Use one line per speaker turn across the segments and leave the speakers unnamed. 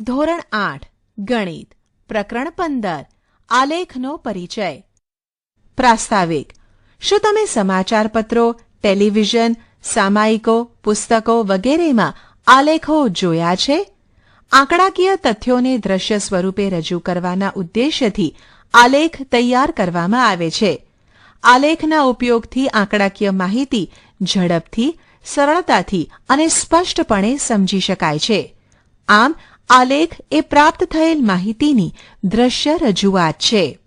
ધોરણ આઠ, ગણિત, પ્રકરણ પંદર, આલેખનો પરિચય. પ્રાસ્તાવિક. શું તમે સમાચારપત્રો, ટેલિવિઝન, સામાયિકો, પુસ્તકો વગેરેમાં આલેખો જોયા છે? આંકડાકીય તથ્યોને દ્રશ્ય સ્વરૂપે રજૂ કરવાના ઉદ્દેશ્યથી આલેખ તૈયાર કરવામાં આવે છે. આલેખના ઉપયોગથી આંકડાકીય માહિતી ઝડપથી, સરળતાથી અને સ્પષ્ટપણે સમજી શકાય છે. આમ આલેખ એ પ્રાપ્ત થયેલ માહિતીની દ્રશ્ય રજૂઆત છે.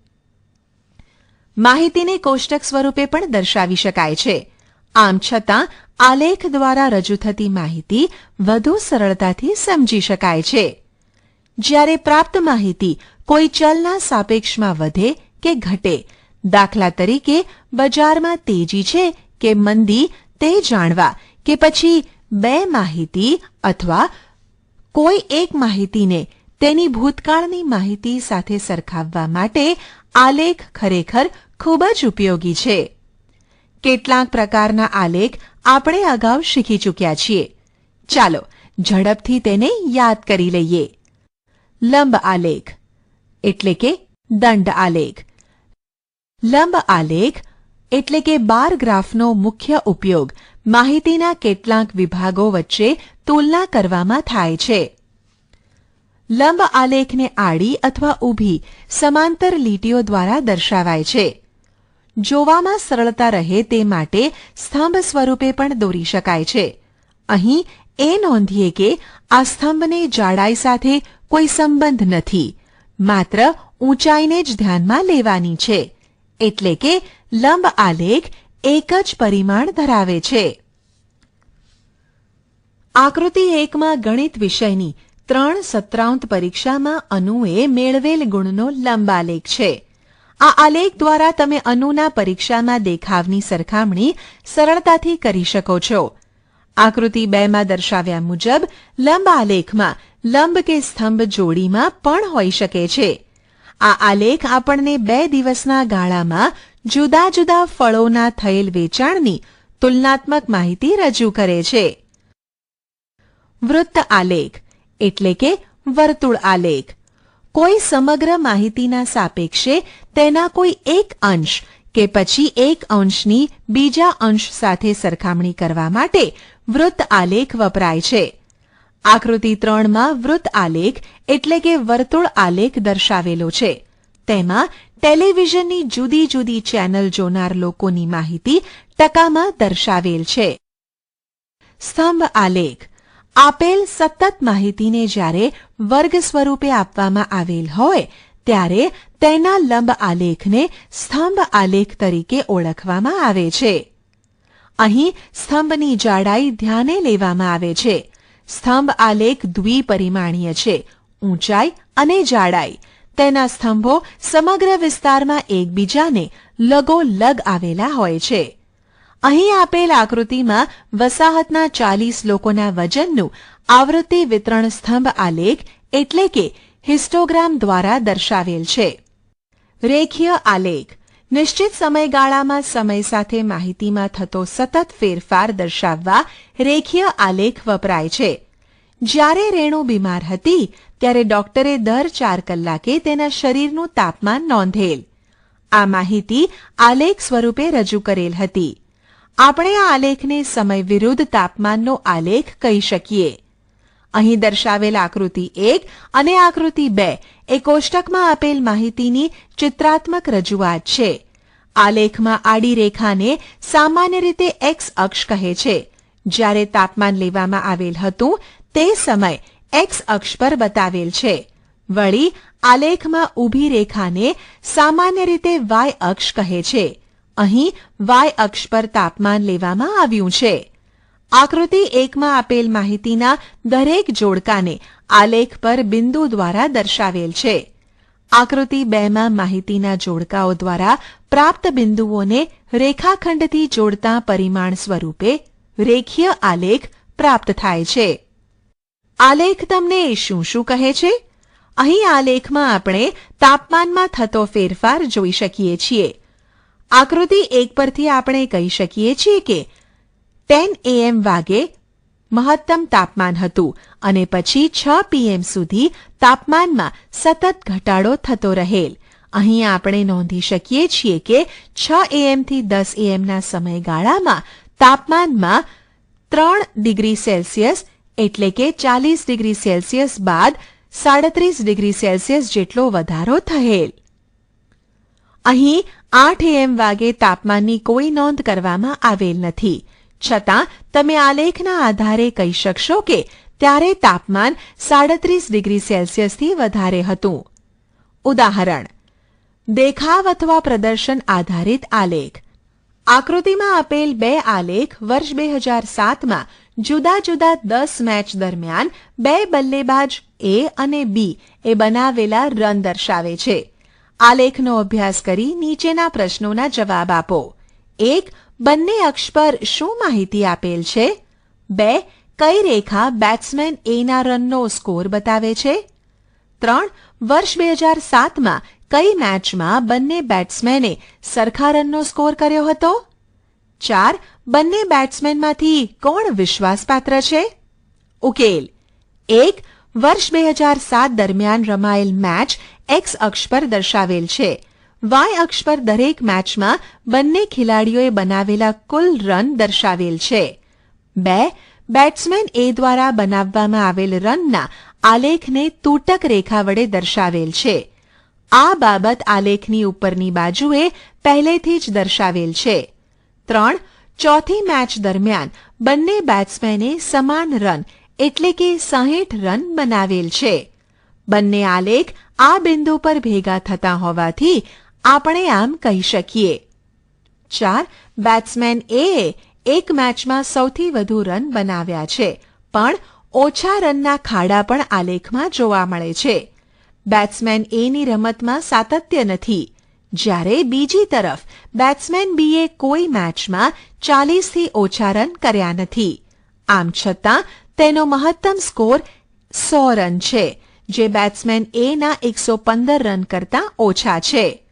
માહિતીને કોષ્ટક સ્વરૂપે પણ દર્શાવી શકાય છે. આમ છતાં, આલેખ દ્વારા રજૂ થતી માહિતી વધુ સરળતાથી સમજી શકાય છે. જ્યારે પ્રાપ્ત માહિતી કોઈ ચલના સાપેક્ષમાં વધે કે ઘટે, દાખલા તરીકે બજારમાં તેજી છે કે મંદી તે જાણવા કે પછી બે માહિતી અથવા કોઈ એક માહિતીને તેની ભૂતકાળની માહિતી સાથે સરખાવવા માટે આલેખ ખરેખર ખૂબ જ ઉપયોગી છે. કેટલાક પ્રકારના આલેખ આપણે અગાઉ શીખી ચૂક્યા છીએ. ચાલો, ઝડપથી તેને યાદ કરી લઈએ. લંબ આલેખ, એટલે કે દંડ આલેખ. લંબ આલેખ, એટલે કે બાર ગ્રાફનો મુખ્ય ઉપયોગ માહિતીના કેટલાક વિભાગો વચ્ચે તુલના કરવામાં થાય છે. લંબ આલેખને આડી અથવા ઊભી, સમાંતર લીટીઓ દ્વારા દર્શાવાય છે. જોવામાં સરળતા રહે તે માટે સ્તંભ સ્વરૂપે પણ દોરી શકાય છે. અહીં એ નોંધીએ કે આ સ્તંભને જાડાઈ સાથે કોઈ સંબંધ નથી, માત્ર ઊંચાઈને જ ધ્યાનમાં લેવાની છે. એટલે કે લંબ આલેખ એક જ પરિમાણ ધરાવે છે. આકૃતિ એકમાં ગણિત વિષયની ત્રણ સત્રાંત પરીક્ષામાં અનુએ મેળવેલ ગુણનો લંબાલેખ છે. આ આલેખ દ્વારા તમે અનુના પરીક્ષામાં દેખાવની સરખામણી સરળતાથી કરી શકો છો. આકૃતિ બેમાં દર્શાવ્યા મુજબ લંબ આલેખમાં લંબ કે સ્તંભ જોડીમાં પણ હોઈ શકે છે. આ આલેખ આપણને બે દિવસના ગાળામાં જુદા જુદા ફળોના થયેલ વેચાણની તુલનાત્મક માહિતી રજૂ કરે છે. વૃત્ત આલેખ, એટલે કે વર્તુળ આલેખ. કોઈ સમગ્ર માહિતીના સાપેક્ષે તેના કોઈ એક અંશ કે પછી એક અંશની બીજા અંશ સાથે સરખામણી કરવા માટે વૃત્ત આલેખ વપરાય છે. આકૃતિ ત્રણમાં વૃત્ત આલેખ એટલે કે વર્તુળ આલેખ દર્શાવેલો છે. તેમાં ટેલિવિઝનની જુદી જુદી ચેનલ જોનાર લોકોની માહિતી ટકામાં દર્શાવેલ છે. સ્તંભ આલેખ આપેલ સતત માહિતીને જ્યારે વર્ગ સ્વરૂપે આપવામાં આવેલ હોય, ત્યારે તેના લંબ આલેખને સ્તંભ આલેખ તરીકે ઓળખવામાં આવે છે. અહીં સ્તંભની જાડાઈ ધ્યાને લેવામાં આવે છે. સ્તંભ આલેખ દ્વિપરિમાણીય છે, ઊંચાઈ અને જાડાઈ. તેના સ્તંભો સમગ્ર વિસ્તારમાં એકબીજાને લગોલગ આવેલા હોય છે. અહીં આપેલ આકૃતિમાં વસાહતના ચાલીસ લોકોના વજનનું આવૃત્તિ વિતરણ સ્તંભ આલેખ એટલે કે હિસ્ટોગ્રામ દ્વારા દર્શાવેલ છે. રેખીય આલેખ. નિશ્ચિત સમયગાળામાં સમય સાથે માહિતીમાં થતો સતત ફેરફાર દર્શાવવા રેખીય આલેખ વપરાય છે. જ્યારે રેણુ બીમાર હતી, ત્યારે ડોક્ટરે દર ચાર કલાકે તેના શરીરનું તાપમાન નોંધેલ. આ માહિતી આલેખ સ્વરૂપે રજૂ કરેલ હતી. આપણે આ આલેખને સમય વિરુદ્ધ તાપમાનનો આલેખ કહી શકીએ. અહીં દર્શાવેલ આકૃતિ એક અને આકૃતિ બે એ કોષ્ટકમાં આપેલ માહિતીની ચિત્રાત્મક રજૂઆત છે. આલેખમાં આડી રેખાને સામાન્ય રીતે એક્સ અક્ષ કહે છે. જ્યારે તાપમાન લેવામાં આવેલ હતું, તે સમય એક્સ અક્ષ પર બતાવેલ છે. વળી, આલેખમાં ઊભી રેખાને સામાન્ય રીતે વાય અક્ષ કહે છે. અહીં વાય અક્ષ પર તાપમાન લેવામાં આવ્યું છે. આકૃતિ એકમાં આપેલ માહિતીના દરેક જોડકાને આલેખ પર બિંદુ દ્વારા દર્શાવેલ છે. આકૃતિ બેમાં માહિતીના જોડકાઓ દ્વારા પ્રાપ્ત બિંદુઓને રેખાખંડથી જોડતા પરિમાણ સ્વરૂપે રેખીય આલેખ પ્રાપ્ત થાય છે. આલેખ તમને શું શું કહે છે? અહીં આલેખમાં આપણે તાપમાનમાં થતો ફેરફાર જોઈ શકીએ છીએ. આકૃતિ એક પરથી આપણે કહી શકીએ છીએ કે ટેન એએમ વાગે મહત્તમ તાપમાન હતું અને પછી છ પીએમ સુધી તાપમાનમાં સતત ઘટાડો થતો રહેલ. અહીં આપણે નોંધી શકીએ છીએ કે છ એએમથી દસ એએમના સમયગાળામાં તાપમાનમાં ત્રણ ડિગ્રી સેલ્સિયસ એટલે કે ચાલીસ ડિગ્રી સેલ્સિયસ બાદ સાડત્રીસ ડિગ્રી સેલ્સિયસ જેટલો વધારો થયેલ. અહીં આઠ એમ વાગે તાપમાનની કોઈ નોંધ કરવામાં આવેલ નથી. છતાં, તમે આલેખના આધારે કહી શકશો કે ત્યારે તાપમાન સાડત્રીસ ડિગ્રી સેલ્સિયસથી વધારે હતું. ઉદાહરણ, દેખાવ અથવા પ્રદર્શન આધારિત આલેખ આકૃતિમાં આપેલ બે આલેખ વર્ષ બે હજાર સાતમાં જુદા જુદા દસ મેચ દરમિયાન બે બલ્લેબાજ એ અને બી એ બનાવેલા રન દર્શાવે છે. આલેખનો અભ્યાસ કરી નીચેના પ્રશ્નોના જવાબ આપો. એક, બંને અક્ષ પર શું માહિતી આપેલ છે? બે, કઈ રેખા બેટ્સમેન એના રનનો સ્કોર બતાવે છે? ત્રણ, વર્ષ બે હજાર સાતમાં કઈ મેચમાં બંને બેટ્સમેને સરખા રનનો સ્કોર કર્યો હતો? ચાર, બંને બેટ્સમેનમાંથી કોણ વિશ્વાસપાત્ર છે? ઉકેલ. એક, વર્ષ બે હજાર સાત દરમિયાન રમાયેલ મેચ એક્સ અક્ષ પર દર્શાવેલ છે. વાય અક્ષ પર દરેક મેચમાં બંને ખેલાડીઓએ બનાવેલા કુલ રન દર્શાવેલ છે. બે, બેટ્સમેન એ દ્વારા બનાવવામાં આવેલ રનના આલેખને તૂટક રેખા વડે દર્શાવેલ છે. આ બાબત આલેખની ઉપરની બાજુએ પહેલેથી જ દર્શાવેલ છે. ત્રણ, ચોથી મેચ દરમિયાન બંને બેટ્સમેને સમાન રન એટલે કે સાહીઠ રન બનાવેલ છે. બંને આલેખ આ બિંદુ પર ભેગા થતા હોવાથી આપણે આમ કહી શકીએ. ચાર બેટ્સમેન એ એક મેચમાં સૌથી વધુ રન બનાવ્યા છે, પણ ઓછા રનના ખાડા પણ આલેખમાં જોવા મળે છે. બેટ્સમેન એની રમતમાં સાતત્ય નથી. જ્યારે બીજી તરફ બેટ્સમેન બીએ કોઈ મેચમાં ચાલીસથી ઓછા રન કર્યા નથી. આમ છતાં તેનો મહત્તમ સ્કોર સો રન છે. જે બેટ્સમેન એના એકસો પંદર રન કરતાં ઓછા છે.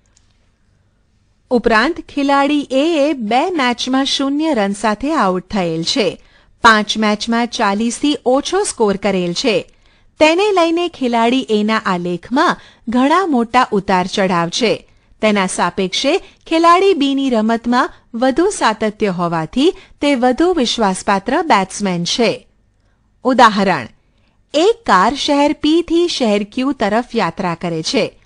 ઉપરાંત, ખેલાડી એ બે મેચમાં શૂન્ય રન સાથે આઉટ થયેલ છે. પાંચ મેચમાં ચાલીસથી ઓછો સ્કોર કરેલ છે. તેને લઈને ખેલાડી એના આલેખમાં ઘણા મોટા ઉતાર ચઢાવ છે. તેના સાપેક્ષે, ખેલાડી બીની રમતમાં વધુ સાતત્ય હોવાથી તે વધુ વિશ્વાસપાત્ર બેટ્સમેન છે. ઉદાહરણ એક કાર શહેર પી થી શહેર ક્યુ તરફ યાત્રા કરે છે.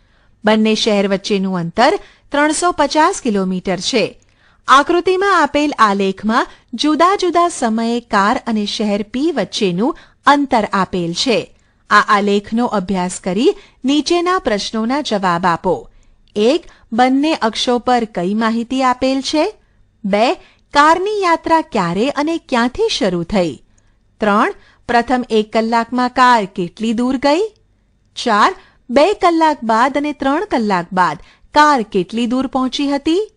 બંને શહેર વચ્ચેનું અંતર ત્રણસો પચાસ કિલોમીટર છે. આકૃતિમાં આપેલ આલેખમાં જુદા જુદા સમયે કાર અને શહેર પી વચ્ચેનું અંતર આપેલ છે. આ આલેખનો અભ્યાસ કરી નીચેના પ્રશ્નોના જવાબ આપો. એક, બંને અક્ષો પર કઈ માહિતી આપેલ છે? બે, કારની યાત્રા ક્યારે અને ક્યાંથી શરૂ થઈ? ત્રણ પ્રથમ એક કલાકમાં કાર કેટલી દૂર ગઈ? ચાર, બે કલાક બાદ અને ત્રણ કલાક બાદ કાર કેટલી દૂર પહોંચી હતી?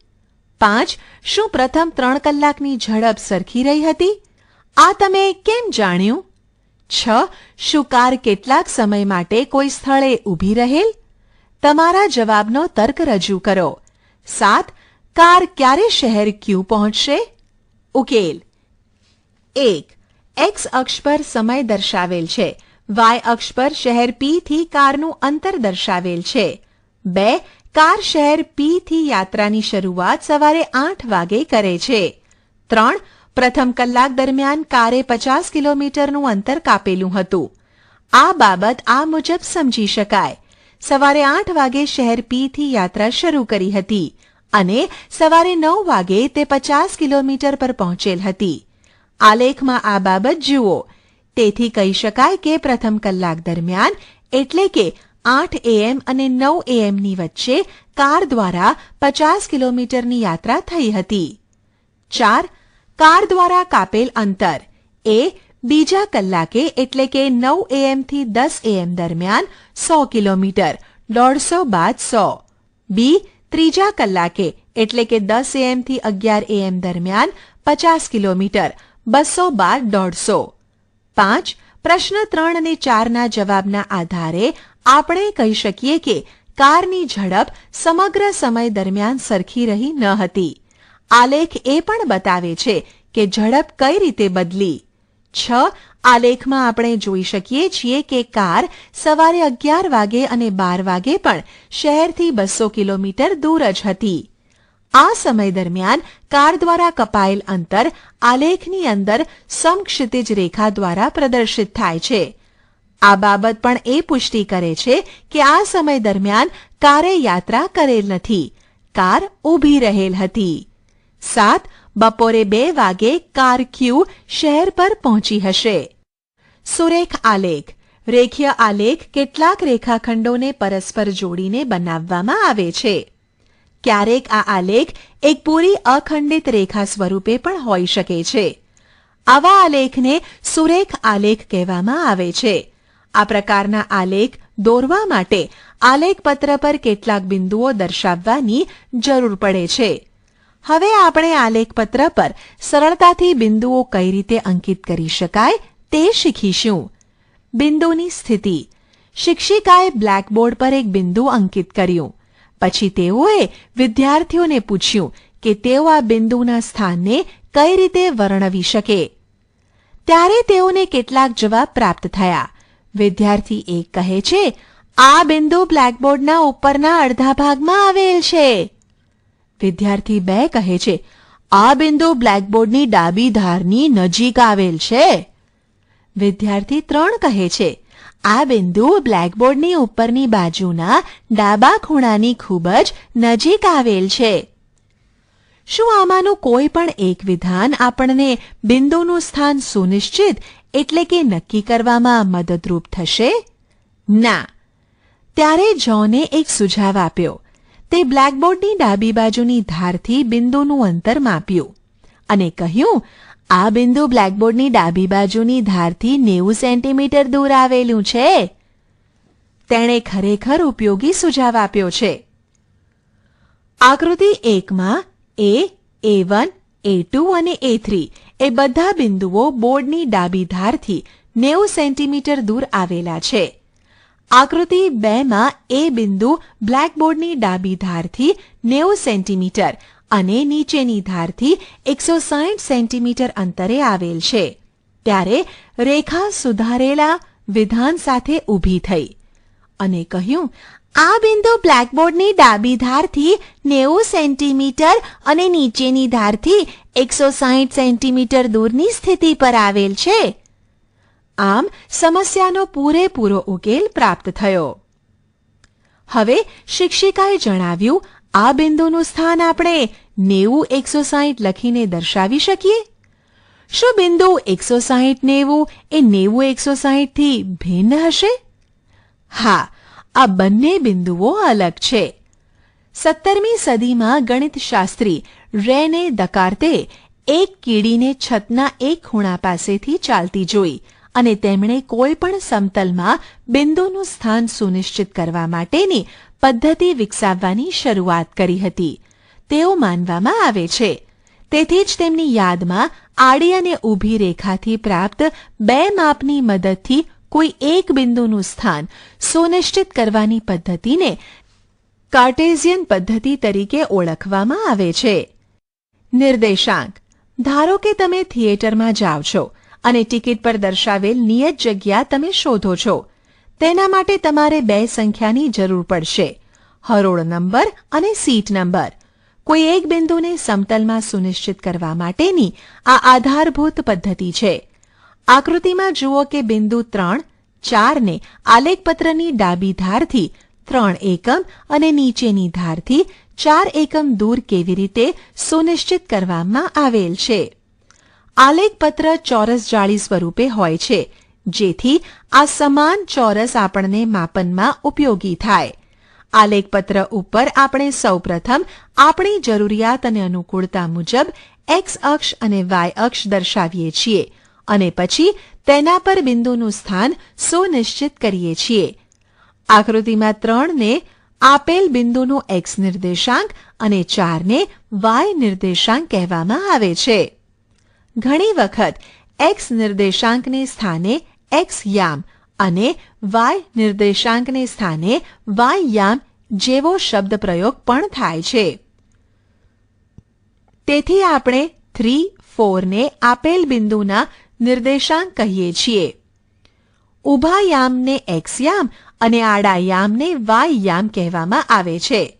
પાંચ, શું પ્રથમ ત્રણ કલાકની ઝડપ સરખી રહી હતી? આ તમે કેમ જાણ્યું? છ, શું કાર કેટલાક સમય માટે કોઈ સ્થળે ઊભી રહેલ? તમારા જવાબનો તર્ક રજૂ કરો. સાત, કાર ક્યારે શહેર ક્યુ પહોંચશે? ઉકેલ. એક એક્સ અક્ષ પર સમય દર્શાવેલ છે. વાય અક્ષ પર શહેર પી થી કારનું અંતર દર્શાવેલ છે. બે, કાર શહેર પી થી યાત્રાની શરૂઆત સવારે આઠ વાગે કરે છે. ત્રણ, પ્રથમ કલાક દરમિયાન કારે પચાસ કિલોમીટરનું અંતર કાપેલું હતું. આ બાબત આ મુજબ સમજી શકાય. સવારે આઠ વાગે શહેર પી થી યાત્રા શરૂ કરી હતી અને સવારે નવ વાગે તે પચાસ કિલોમીટર પર પહોંચેલ હતી. આલેખમાં આ બાબત જુઓ. તેથી કહી શકાય કે પ્રથમ કલાક દરમિયાન એટલે કે આઠ એએમ અને નવ એએમની વચ્ચે કાર દ્વારા પચાસ કિલોમીટરની યાત્રા થઈ હતી. ચાર, કાર દ્વારા કાપેલ અંતર. એ, બીજા કલાકે એટલે કે નવ એએમથી દસ એએમ દરમિયાન સો કિલોમીટર, દોઢસો બાદ સો. બી, ત્રીજા કલાકે એટલે કે દસ એએમથી અગિયાર એએમ દરમિયાન પચાસ કિલોમીટર બસો બાર દોઢસો. પાંચ, પ્રશ્ન ત્રણ અને ચારના જવાબના આધારે આપણે કહી શકીએ કે કારની ઝડપ સમગ્ર સમય દરમિયાન સરખી રહી ન હતી. આલેખ એ પણ બતાવે છે કે ઝડપ કઈ રીતે બદલી. છ, આલેખમાં આપણે જોઈ શકીએ છીએ કે કાર સવારે અગિયાર વાગે અને બાર વાગે પણ શહેરથી બસો કિલોમીટર દૂર જ હતી. આ સમય દરમિયાન કાર દ્વારા કપાયેલ અંતર આલેખની અંદર સમક્ષિતિજ રેખા દ્વારા પ્રદર્શિત થાય છે. આ બાબત પણ એ પુષ્ટિ કરે છે કે આ સમય દરમિયાન કારે યાત્રા કરેલ નથી. કાર ઊભી રહેલ હતી. સાત, બપોરે બે વાગે કાર ક્યુ શહેર પર પહોંચી હશે. સુરેખ આલેખ. રેખીય આલેખ કેટલાક રેખાખંડોને પરસ્પર જોડીને બનાવવામાં આવે છે. ક્યારેક આ આલેખ એક પૂરી અખંડિત રેખા સ્વરૂપે પણ હોઈ શકે છે. આવા આલેખને સુરેખ આલેખ કહેવામાં આવે છે. આ પ્રકારના આલેખ દોરવા માટે આલેખપત્ર પર કેટલાક બિંદુઓ દર્શાવવાની જરૂર પડે છે. હવે આપણે આલેખપત્ર પર સરળતાથી બિંદુઓ કઈ રીતે અંકિત કરી શકાય તે શીખીશું. બિંદુની સ્થિતિ. શિક્ષિકાએ બ્લેકબોર્ડ પર એક બિંદુ અંકિત કર્યું. પછી તેઓએ વિદ્યાર્થીઓને પૂછ્યું કે તેઓ આ બિંદુના સ્થાનને કઈ રીતે વર્ણવી શકે. ત્યારે તેઓને કેટલાક જવાબ પ્રાપ્ત થયા. વિદ્યાર્થી એક કહે છે, આ બિંદુ બ્લેકબોર્ડના ઉપરના અડધા ભાગમાં આવેલ છે. વિદ્યાર્થી બે કહે છે, આ બિંદુ બ્લેકબોર્ડની ડાબી ધારની નજીક આવેલ છે. વિદ્યાર્થી ત્રણ કહે છે આ બિંદુ બ્લેકબોર્ડની ઉપરની બાજુના ડાબા ખૂણાની ખૂબ જ નજીક આવેલ છે. શું આમાંનું કોઈ પણ એક વિધાન આપણને બિંદુનું સ્થાન સુનિશ્ચિત એટલે કે નક્કી કરવામાં મદદરૂપ થશે? ના. ત્યારે જોને એક સુઝાવ આપ્યો. તે બ્લેકબોર્ડની ડાબી બાજુની ધારથી બિંદુનું અંતર માપ્યું અને કહ્યું આ બિંદુ બ્લેકબોર્ડની ડાબી બાજુની ધારથી નેવું સેન્ટીમીટર દૂર આવેલું છે. તેણે ખરેખર ઉપયોગી સુઝાવ આપ્યો છે. આકૃતિ એકમાં એ એ વન, એ ટુ અને એ થ્રી એ બધા બિંદુઓ બોર્ડની ડાબી ધારથી નેવું સેન્ટીમીટર દૂર આવેલા છે. આકૃતિ બેમાં એ બિંદુ બ્લેકબોર્ડની ડાબી ધારથી નેવું સેન્ટીમીટર અને નીચેની ધારથી એકસો સાહીઠ સેન્ટીમીટર અંતરે આવેલ છે. ત્યારે રેખા સુધારેલા વિધાન સાથે ઊભી થઈ અને કહ્યું, આ બિંદુ બ્લેકબોર્ડની ડાબી ધારથી નેવું સેન્ટીમીટર અને નીચેની ધારથી એકસો સાહીઠ સેન્ટીમીટર દૂરની સ્થિતિ પર આવેલ છે. આમ સમસ્યાનો પૂરેપૂરો ઉકેલ પ્રાપ્ત થયો. હવે શિક્ષિકાએ જણાવ્યું આ બિંદુનું સ્થાન આપણે નેવું એકસો સાહીઠ લખીને દર્શાવી શકીએ? શું બિંદુ એકસો સાહીઠ નેવું એ નેવું એકસો સાહીઠથી ભિન્ન હશે? હા, આ બંને બિંદુઓ અલગ છે. સત્તરમી સદીમાં ગણિતશાસ્ત્રી રેને દકાર્તે એક કીડીને છતના એક ખૂણા પાસેથી ચાલતી જોઈ અને તેમણે કોઈ પણ સમતલમાં બિંદુનું સ્થાન સુનિશ્ચિત કરવા માટેની પદ્ધતિ વિકસાવવાની શરૂઆત કરી હતી. તેઓ માનવામાં આવે છે. તેથી જ તેમની યાદમાં આડી અને ઊભી રેખાથી પ્રાપ્ત બે માપની મદદથી કોઈ એક બિંદુનું સ્થાન સુનિશ્ચિત કરવાની પદ્ધતિને કાર્ટેઝિયન પદ્ધતિ તરીકે ઓળખવામાં આવે છે. નિર્દેશાંક. ધારો કે તમે થિયેટરમાં જાઓ છો અને ટિકિટ પર દર્શાવેલ નિયત જગ્યા તમે શોધો છો. તેના માટે તમારે બે સંખ્યાની જરૂર પડશે. હરોળ નંબર અને સીટ નંબર. કોઈ એક બિંદુને સમતલમાં સુનિશ્ચિત કરવા માટેની આ આધારભૂત પદ્ધતિ છે. આકૃતિમાં જુઓ કે બિંદુ ત્રણ, ચારને આલેખપત્રની ડાબી ધારથી ત્રણ એકમ અને નીચેની ધારથી ચાર એકમ દૂર કેવી રીતે સુનિશ્ચિત કરવામાં આવેલ છે. આલેખપત્ર ચોરસ જાળી સ્વરૂપે હોય છે. જેથી આ સમાન ચોરસ આપણને માપનમાં ઉપયોગી થાય. આલેખપત્ર ઉપર આપણે સૌપ્રથમ આપણી જરૂરિયાત અને અનુકૂળતા મુજબ એક્સ અક્ષ અને વાય અક્ષ દર્શાવીએ છીએ અને પછી તેના પર બિંદુનું સ્થાન સુનિશ્ચિત કરીએ છીએ. આકૃતિમાં ત્રણને આપેલ બિંદુનું એક્સ નિર્દેશાંક અને ચારને વાય નિર્દેશાંક કહેવામાં આવે છે. ઘણી વખત એક્સ નિર્દેશાંકને સ્થાને એક્સ યામ અને વાય નિર્દેશાંકને સ્થાને વાય યામ જેવો શબ્દ પ્રયોગ પણ થાય છે. તેથી આપણે થ્રી ફોરને આપેલ બિંદુના નિર્દેશાંક કહીએ છીએ. ઊભા યામને એક્સ યામ અને આડા યામને વાય યામ કહેવામાં આવે છે.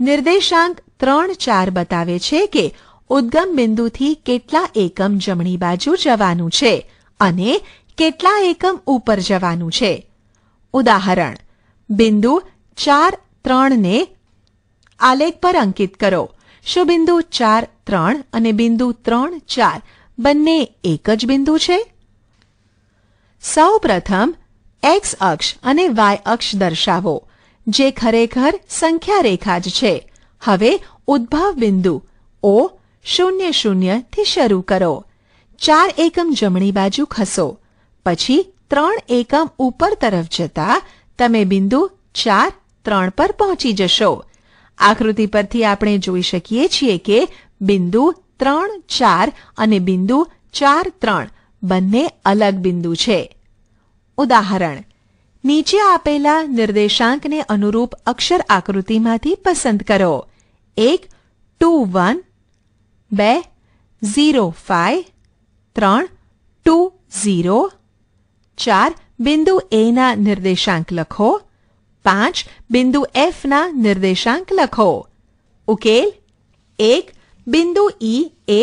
નિર્દેશાંક ત્રણ, ચાર બતાવે છે કે ઉદ્ગમ બિંદુથી કેટલા એકમ જમણી બાજુ જવાનું છે અને કેટલા એકમ ઉપર જવાનું છે? ઉદાહરણ, બિંદુ ચાર ત્રણને આલેખ પર અંકિત કરો. શું બિંદુ ચાર ત્રણ અને બિંદુ ત્રણ ચાર બંને એક જ બિંદુ છે? સૌ પ્રથમ એક્સ અક્ષ અને વાય અક્ષ દર્શાવો, જે ખરેખર સંખ્યા રેખા જ છે. હવે ઉદ્ભવ બિંદુ ઓ શૂન્ય શૂન્યથી શરૂ કરો. ચાર એકમ જમણી બાજુ ખસો. પછી ત્રણ એકમ ઉપર તરફ જતા તમે બિંદુ ચાર, ત્રણ પર પહોંચી જશો. આકૃતિ પરથી આપણે જોઈ શકીએ છીએ કે બિંદુ ત્રણ, ચાર અને બિંદુ ચાર, ત્રણ બંને અલગ બિંદુ છે. ઉદાહરણ, નીચે આપેલા નિર્દેશાંકને અનુરૂપ અક્ષર આકૃતિમાંથી પસંદ કરો. એક, ટુ, વન, બે, ઝીરો ફાઇવ ત્રણ, ટુ, ઝીરો ચાર બિંદુ એના નિર્દેશાંક લખો પાંચ બિંદુ એફના નિર્દેશાંક લખો ઉકેલ એક બિંદુ ઈ એ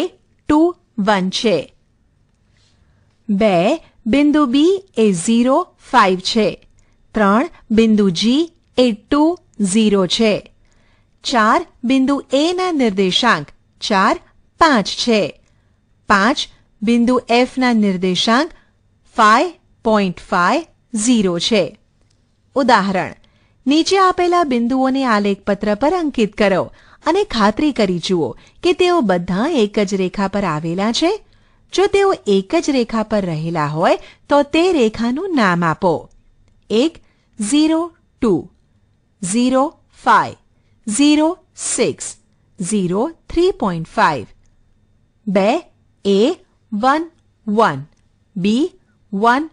ટુ વન છે બે બિંદુ બી એ ઝીરો ફાઇવ છે ત્રણ બિંદુ જી એ ટુ ઝીરો છે ચાર બિંદુ એના નિર્દેશાંક ચાર પાંચ છે પાંચ બિંદુ એફના નિર્દેશાંક ફાઇવ પોઈન્ટ ફાઇવ ઝીરો છે. ઉદાહરણ, નીચે આપેલા બિંદુઓને આલેખપત્ર પર અંકિત કરો અને ખાતરી કરી જુઓ કે તેઓ બધા એક જ રેખા પર આવેલા છે. જો તેઓ એક જ રેખા પર રહેલા હોય, તો તે રેખાનું નામ આપો. એક, zero, two, zero five zero, six, zero, three point five બે, A, one one. B, one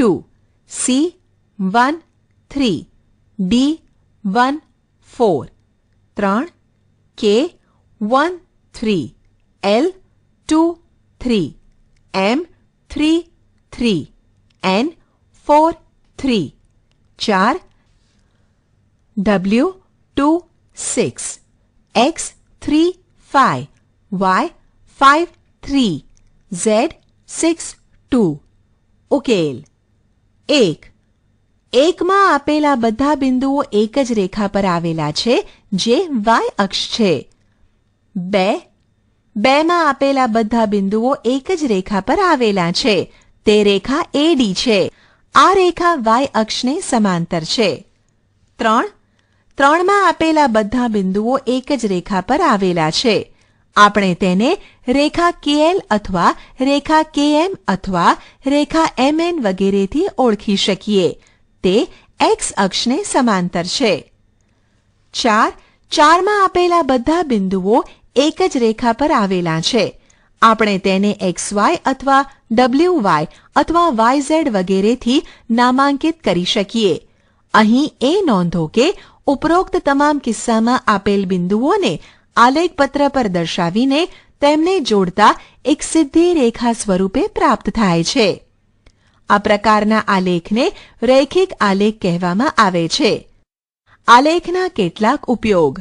2, C 1 3, D 1 4, 3, K 1 3, L 2 3, M 3 3, N 4 3, 4, W 2 6, X 3 5, Y 5 3, Z 6 2, Okay. એક. એકમાં આપેલા બધા બિંદુઓ એક જ રેખા પર આવેલા છે, જે વાય અક્ષ છે. બે. બેમાં આપેલા બધા બિંદુઓ એક જ રેખા પર આવેલા છે. તે રેખા એડી છે. આ રેખા વાય અક્ષને સમાંતર છે. ત્રણ. ત્રણમાં આપેલા બધા બિંદુઓ એક જ રેખા પર આવેલા છે. આપણે તેને રેખા કેએલ અથવા રેખા કેએમ અથવા રેખા એમએન વગેરેથી ઓળખી શકીએ. તે એક્સ અક્ષને સમાંતર છે. ચાર. ચારમાં આપેલા બધા બિંદુઓ એક જ રેખા પર આવેલા છે. આપણે તેને એક્સ વાય અથવા ડબલ્યુ વાય અથવા વાય ઝેડ વગેરેથી નામાંકિત કરી શકીએ. અહીં એ નોંધો કે ઉપરોક્ત તમામ કિસ્સામાં આપેલ બિંદુઓને આલેખપત્ર પર દર્શાવીને તેમને જોડતા એક સીધી રેખા સ્વરૂપે પ્રાપ્ત થાય છે. આ પ્રકારના આલેખને રૈખિક આલેખ કહેવામાં આવે છે. આલેખના કેટલાક ઉપયોગ.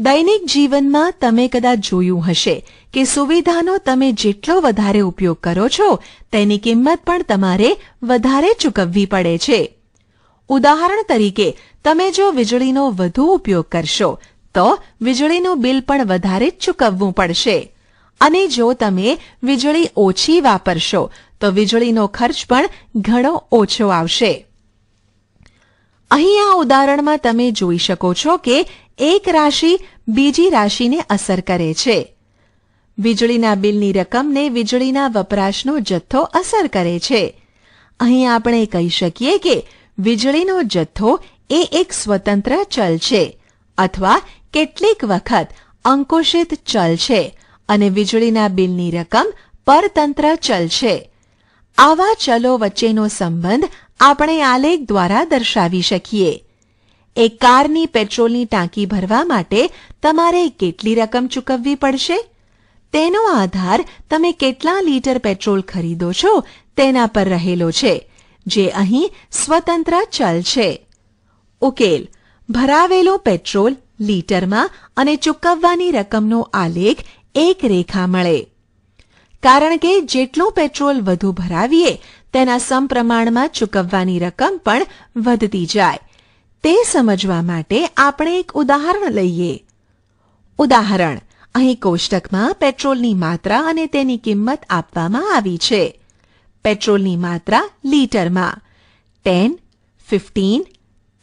દૈનિક જીવનમાં તમે કદાચ જોયું હશે કે સુવિધાનો તમે જેટલો વધારે ઉપયોગ કરો છો, તેની કિંમત પણ તમારે વધારે ચૂકવવી પડે છે. ઉદાહરણ તરીકે, તમે જો વીજળીનો વધુ ઉપયોગ કરશો તો વીજળીનું બિલ પણ વધારે જ ચૂકવવું પડશે. અને જો તમે વીજળી ઓછી વાપરશો, તો વીજળીનો ખર્ચ પણ ઘણો ઓછો આવશે. અહીં આ ઉદાહરણમાં તમે જોઈ શકો છો કે એક રાશિ બીજી રાશિને અસર કરે છે. વીજળીના બિલની રકમને વીજળીના વપરાશનો જથ્થો અસર કરે છે. અહીં આપણે કહી શકીએ કે વીજળીનો જથ્થો એ એક સ્વતંત્ર ચલ છે, અથવા કેટલીક વખત અંકુશિત ચલ છે અને વીજળીના બિલની રકમ પરતંત્ર ચલ છે. આવા ચલો વચ્ચેનો સંબંધ આપણે આલેખ દ્વારા દર્શાવી શકીએ. એક કારની પેટ્રોલની ટાંકી ભરવા માટે તમારે કેટલી રકમ ચૂકવવી પડશે? તેનો આધાર તમે કેટલા લીટર પેટ્રોલ ખરીદો છો તેના પર રહેલો છે, જે અહીં સ્વતંત્ર ચલ છે. ઉકેલ, ભરાવેલો પેટ્રોલ લીટરમાં અને ચૂકવવાની રકમનો આલેખ એક રેખા મળે. કારણ કે જેટલું પેટ્રોલ વધુ ભરાવીએ, તેના સમપ્રમાણમાં ચૂકવવાની રકમ પણ વધતી જાય. તે સમજવા માટે આપણે એક ઉદાહરણ લઈએ. ઉદાહરણ, અહીં કોષ્ટકમાં પેટ્રોલની માત્રા અને તેની કિંમત આપવામાં આવી છે. પેટ્રોલની માત્રા લીટરમાં ten, fifteen,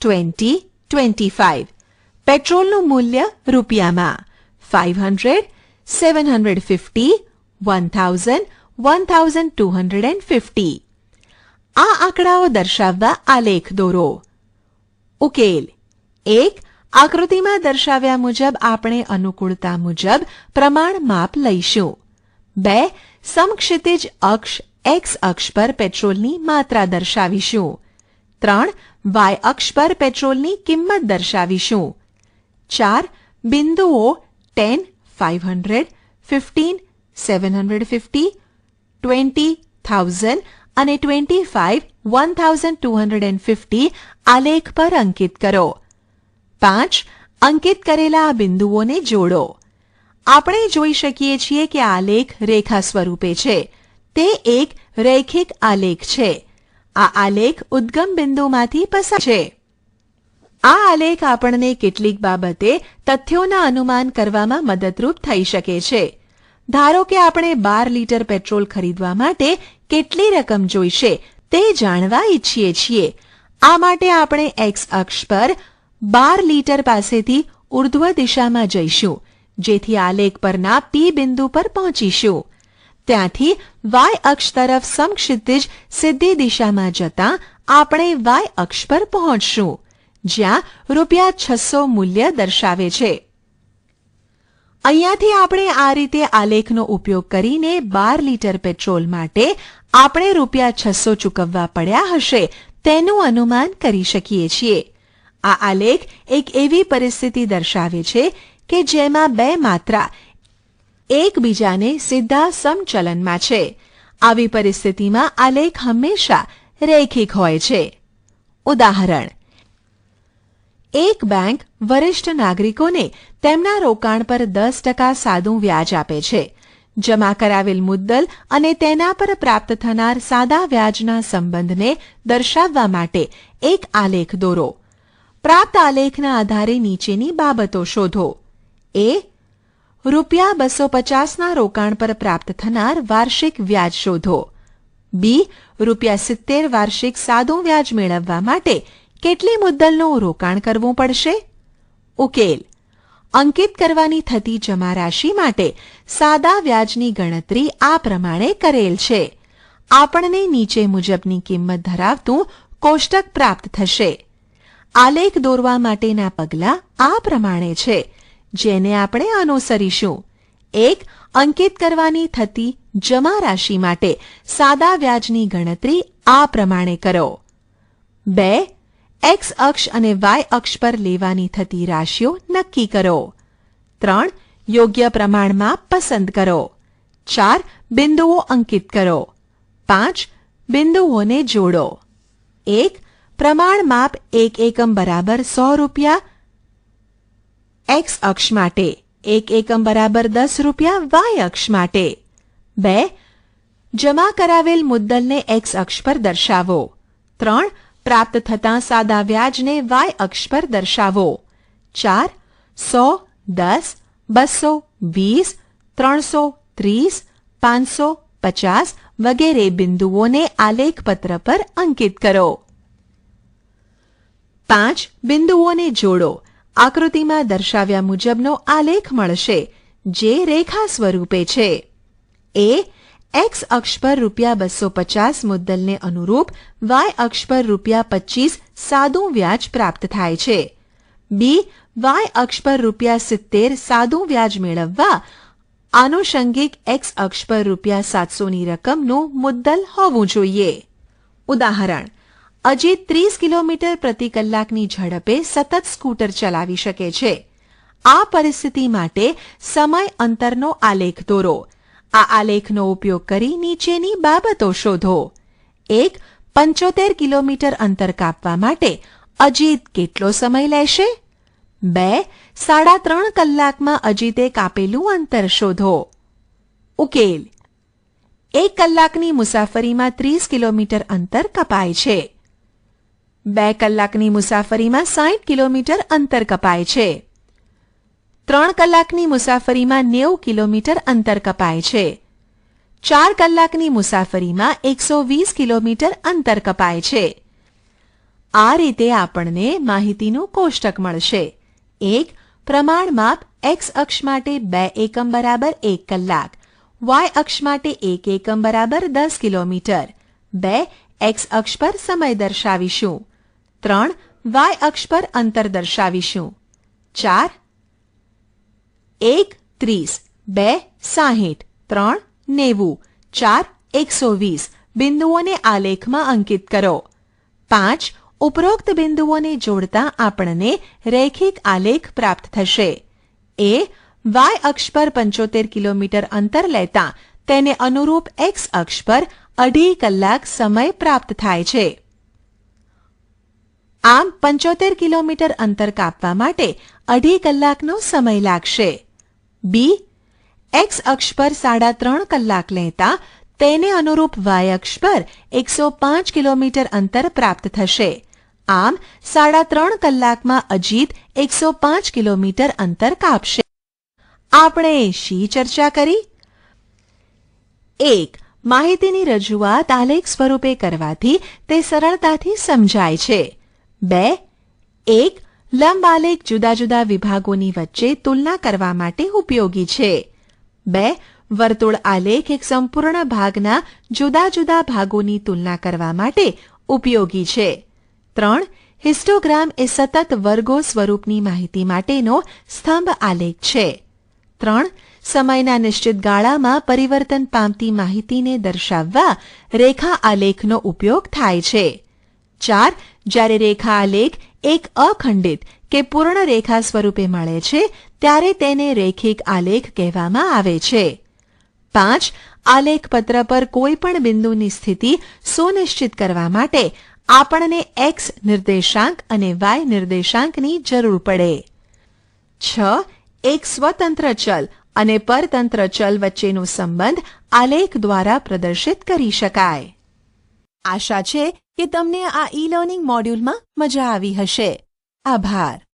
twenty twenty five પેટ્રોલનું મૂલ્ય રૂપિયામાં five hundred seven hundred fifty one thousand one thousand two hundred and fifty આ આંકડાઓ દર્શાવવા આલેખ દોરો ઉકેલ એક આકૃતિમાં દર્શાવ્યા મુજબ આપણે અનુકૂળતા મુજબ પ્રમાણ માપ લઈશું બે સમક્ષિતિજ અક્ષ એક્સ અક્ષ પર પેટ્રોલની માત્રા દર્શાવીશું ત્રણ વાય અક્ષ પર પેટ્રોલની કિંમત દર્શાવીશું ચાર, બિંદુઓ ten five hundred, fifteen, seven hundred fifty, twenty thousand અને twenty five one thousand two hundred and fifty આલેખ પર અંકિત કરો. પાંચ, અંકિત કરેલા આ બિંદુઓને જોડો. આપણે જોઈ શકીએ છીએ કે આલેખ રેખા સ્વરૂપે છે. તે એક રૈખિક આલેખ છે. આ આલેખ ઉદ્ગમ બિંદુમાંથી પસાર છે. આ આલેખ આપણને કેટલીક બાબતે તથ્યોના અનુમાન કરવામાં મદદરૂપ થઈ શકે છે. ધારો કે આપણે બાર લીટર પેટ્રોલ ખરીદવા માટે કેટલી રકમ જોઈશે તે જાણવા ઈચ્છીએ છીએ. આ માટે આપણે એક્સ અક્ષ પર બાર લીટર પાસેથી ઉર્ધ્વ દિશામાં જઈશું, જેથી આલેખ પરના પી બિંદુ પર પહોંચીશું. ત્યાંથી વાય અક્ષ તરફ સમક્ષિતિજ સીધી દિશામાં જતા આપણે વાય અક્ષ પર પહોંચશું. જ્યાં રૂપિયા છસો મૂલ્ય દર્શાવે છે. અહીંયાથી આપણે આ રીતે આલેખનો ઉપયોગ કરીને બાર લીટર પેટ્રોલ માટે આપણે રૂપિયા છસો ચૂકવવા પડ્યા હશે તેનું અનુમાન કરી શકીએ છીએ. આ આલેખ એક એવી પરિસ્થિતિ દર્શાવે છે કે જેમાં બે માત્રા એકબીજાને સીધા સમચલનમાં છે. આવી પરિસ્થિતિમાં આલેખ હંમેશા રૈખિક હોય છે. ઉદાહરણ એક બેંક વરિષ્ઠ નાગરિકોને તેમના રોકાણ પર દસ ટકા સાદું વ્યાજ આપે છે. જમા કરાવેલ મુદ્દલ અને તેના પર પ્રાપ્ત થનાર સાદા વ્યાજના સંબંધને દર્શાવવા માટે એક આલેખ દોરો. પ્રાપ્ત આલેખના આધારે નીચેની બાબતો શોધો. એ, રૂપિયા બસો પચાસના રોકાણ પર પ્રાપ્ત થનાર વાર્ષિક વ્યાજ શોધો. બી, રૂપિયા સિત્તેર વાર્ષિક સાદું વ્યાજ મેળવવા માટે કેટલી મુદ્દલનું રોકાણ કરવું પડશે? ઉકેલ. અંકિત કરવાની થતી જમા રાશિ માટે સાદા વ્યાજની ગણતરી આ પ્રમાણે કરેલ છે. આપણને નીચે મુજબની કિંમત ધરાવતું કોષ્ટક પ્રાપ્ત થશે. આલેખ દોરવા માટેના પગલાં આ પ્રમાણે છે, જેને આપણે અનુસરીશું. એક, અંકિત કરવાની થતી જમા રાશિ માટે સાદા વ્યાજની ગણતરી આ પ્રમાણે કરો. બે એક્સ અક્ષ અને વાય અક્ષ પર લેવાની થતી રાશિઓ નક્કી કરો. ત્રણ, યોગ્ય પ્રમાણમાં પસંદ કરો. ચાર, બિંદુઓ અંકિત કરો. પાંચ, બિંદુઓને જોડો. એક, પ્રમાણ માપ એક એકમ બરાબર સો રૂપિયા એક્સ અક્ષ માટે, એક એકમ બરાબર દસ રૂપિયા વાય અક્ષ માટે. બે, જમા કરાવેલ મુદ્દલને એક્સ અક્ષ પર દર્શાવો. ત્રણ પ્રાપ્ત થતાં સાદા વ્યાજને વાય અક્ષ પર દર્શાવો. ચાર, સો, દસ, બસો, વીસ, ત્રણસો, ત્રીસ, પાંચસો, પચાસ વગેરે બિંદુઓને આલેખપત્ર પર અંકિત કરો. પાંચ, બિંદુઓને જોડો. આકૃતિમાં દર્શાવ્યા મુજબનો આલેખ મળશે, જે રેખા સ્વરૂપે છે. એ એક્સ અક્ષ પર રૂપિયા બસો પચાસ મુદ્દલને અનુરૂપ વાય અક્ષ પર રૂપિયા પચીસ સાદું વ્યાજ પ્રાપ્ત થાય છે. બી વાય અક્ષ પર રૂપિયા સિત્તેર સાદું વ્યાજ મેળવવા આનુષંગિક એક્સ અક્ષ પર રૂપિયા સાતસોની રકમનું મુદ્દલ હોવું જોઈએ. ઉદાહરણ અજીત ત્રીસ કિલોમીટર પ્રતિ કલાકની ઝડપે સતત સ્કૂટર ચલાવી શકે છે. આ પરિસ્થિતિ માટે સમય અંતરનો આલેખ દોરો. આ આલેખનો ઉપયોગ કરી નીચેની બાબતો શોધો. એક, પંચોતેર કિલોમીટર અંતર કાપવા માટે અજીત કેટલો સમય લેશે? બે, સાડા ત્રણ કલાકમાં અજીતે કાપેલું અંતર શોધો. ઉકેલ. એક કલાકની મુસાફરીમાં ત્રીસ કિલોમીટર અંતર કપાય છે. બે કલાકની મુસાફરીમાં સાઠ કિલોમીટર અંતર કપાય છે. ત્રણ કલાકની મુસાફરીમાં નેવું કિલોમીટર અંતર કપાય છે. ચાર કલાકની મુસાફરીમાં એકસો વીસ કિલોમીટર અંતર કપાય છે. આ રીતે આપણને માહિતીનું કોષ્ટક મળશે. એક, પ્રમાણ માપ એક્સ અક્ષ માટે બે એકમ બરાબર એક કલાક. વાય અક્ષ માટે એક એકમ બરાબર દસ કિલોમીટર. બે, એક્સ અક્ષ પર સમય દર્શાવીશું. ત્રણ, વાય અક્ષ પર અંતર દર્શાવીશું. ચાર એક, ત્રીસ, બે, સાહીઠ, ત્રણ, નેવું, ચાર, એકસો વીસ. બિંદુઓને આલેખમાં અંકિત કરો. પાંચ, ઉપરોક્ત બિંદુઓને જોડતા આપણને રેખિક આલેખ પ્રાપ્ત થશે. એ, વાય અક્ષ પર પંચોતેર કિલોમીટર અંતર લેતા તેને અનુરૂપ એક્સ અક્ષ પર અઢી કલાક સમય પ્રાપ્ત થાય છે. આમ પંચોતેર કિલોમીટર અંતર કાપવા માટે અઢી કલાકનો સમય લાગશે. બી, એક્સ અક્ષ પર સાડા ત્રણ કલાક લેતા તેને અનુરૂપ વાય અક્ષ પર એકસો પાંચ કિલોમીટર અંતર પ્રાપ્ત થશે. આમ, સાડા ત્રણ કલાકમાં અજીત એકસો પાંચ કિલોમીટર અંતર કાપશે. આપણે શી ચર્ચા કરી? એક, માહિતીની રજૂઆત આલેખ સ્વરૂપે કરવાથી તે સરળતાથી સમજાય છે. બે, એક લંબ આલેખ જુદા જુદા વિભાગોની વચ્ચે તુલના કરવા માટે ઉપયોગી છે. બે, વર્તુળ આલેખ એક સંપૂર્ણ ભાગના જુદા જુદા ભાગોની તુલના કરવા માટે ઉપયોગી છે. ત્રણ, હિસ્ટોગ્રામ એ સતત વર્ગો સ્વરૂપની માહિતી માટેનો સ્તંભ આલેખ છે. ત્રણ, સમયના નિશ્ચિત ગાળામાં પરિવર્તન પામતી માહિતીને દર્શાવવા રેખા આલેખનો ઉપયોગ થાય છે. ચાર, જ્યારે રેખા આલેખ એક અખંડિત કે પૂર્ણ રેખા સ્વરૂપે મળે છે, ત્યારે તેને રેખિક આલેખ કહેવામાં આવે છે. પાંચ, આલેખ પત્ર પર કોઈ પણ બિંદુની સ્થિતિ સુનિશ્ચિત કરવા માટે આપણને એક્સ નિર્દેશાંક અને વાય નિર્દેશાંકની જરૂર પડે. છ, એક સ્વતંત્ર ચલ અને પરતંત્ર ચલ વચ્ચેનો સંબંધ આલેખ દ્વારા પ્રદર્શિત કરી શકાય. આશા છે કે તમને આ ઈ લર્નિંગ મોડ્યુલમાં મજા આવી હશે. આભાર.